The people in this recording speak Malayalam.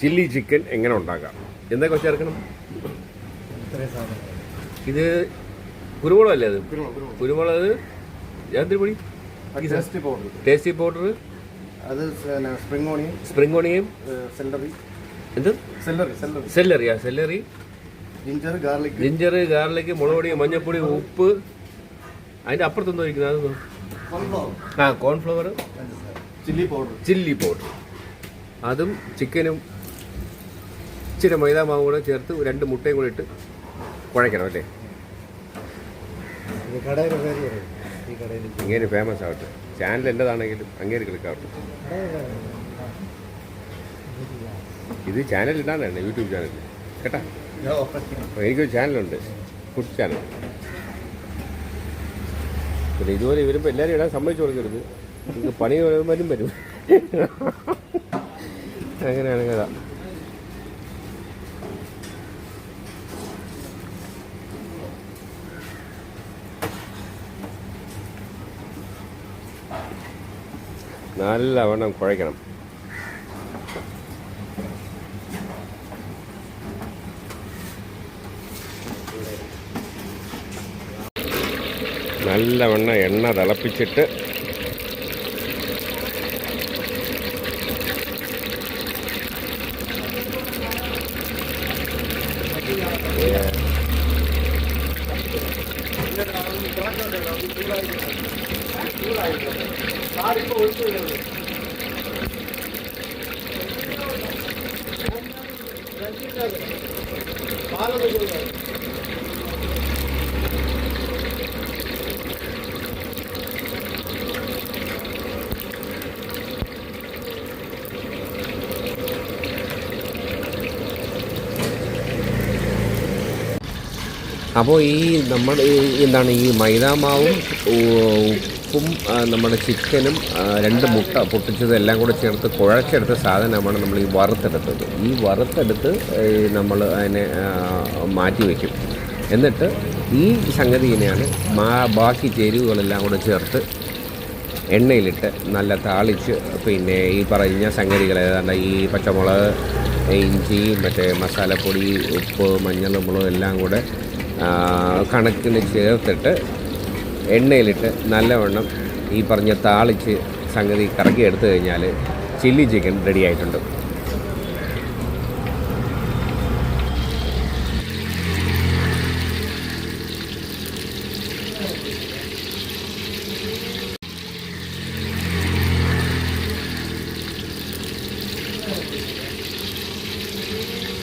ചില്ലി ചിക്കൻ എങ്ങനെ ഉണ്ടാക്കാം? എന്തൊക്കെ ചേർക്കണം? ഇത് കുരുമുളകല്ലേ അത്? കുരുമുളക് കുരുമുളക്. പൊടി? ടേസ്റ്റി പൗഡർ ടേസ്റ്റി പൗഡർ അത് spring onion spring onion celery എന്ത്? Celery celery സെല്ലറിയാ celery ginger garlic ginger garlic മുളക് പൊടി മഞ്ഞൾപ്പൊടി ഉപ്പ്. അതിന്റെ അപ്പുറത്തൊന്നും ഇരിക്കുന്നത് ആ cornflour chilli powder chilli powder അതും ചിക്കനും ഇച്ചിരി മൈദാ മാവ് കൂടെ ചേർത്ത് രണ്ട് മുട്ടയും കൂടെ ഇട്ട് കുഴയ്ക്കണം അല്ലേ? ഇങ്ങനെ ഫേമസ് ആവട്ടെ. ചാനൽ എന്റെതാണെങ്കിലും അങ്ങേര് ക്ലിക്കാവട്ടെ ഇത് ചാനൽ ഇടാനാണ് യൂട്യൂബ് ചാനൽ കേട്ടാ? എനിക്കൊരു ചാനലുണ്ട് ഫുഡ് ചാനൽ പിന്നെ ഇതുപോലെ വരുമ്പോൾ എല്ലാവരും ഇടാൻ സമ്മതിച്ചു കൊടുക്കരുത്. നിങ്ങൾക്ക് പണി വരുമ്പോഴും വരും. അങ്ങനെയാണ് കഥ? നല്ലവണ്ണം കുഴയ്ക്കണം. നല്ലവണ്ണം എണ്ണ തിളപ്പിച്ചിട്ട് ಭಾರತ അപ്പോൾ ഈ നമ്മൾ എന്താണ് ഈ മൈദാമാവും ഉപ്പും നമ്മുടെ ചിക്കനും രണ്ട് മുട്ട പൊട്ടിച്ചത് എല്ലാം കൂടെ ചേർത്ത് കുഴച്ചെടുത്ത സാധനമാണ് നമ്മൾ ഈ വറുത്തെടുത്തത്. ഈ വറുത്തെടുത്ത് നമ്മൾ അതിനെ മാറ്റി വയ്ക്കും എന്നിട്ട് ഈ സംഗതിനെയാണ് മാ ബാക്കി ചേരുവകളെല്ലാം കൂടെ ചേർത്ത് എണ്ണയിലിട്ട് നല്ല താളിച്ച് പിന്നെ ഈ പറഞ്ഞ സംഗതികൾ ഏതാണ്ട് ഈ പച്ചമുളക് ഇഞ്ചി മറ്റേ മസാലപ്പൊടി ഉപ്പ് മഞ്ഞൾ മുളക് എല്ലാം കൂടെ കണക്കിന് ചേർത്തിട്ട് എണ്ണയിലിട്ട് നല്ലവണ്ണം ഈ പറഞ്ഞ താളിച്ച് സംഗതി കറക്കി എടുത്തു കഴിഞ്ഞാൽ ചില്ലി ചിക്കൻ റെഡി ആയിട്ടുണ്ട്.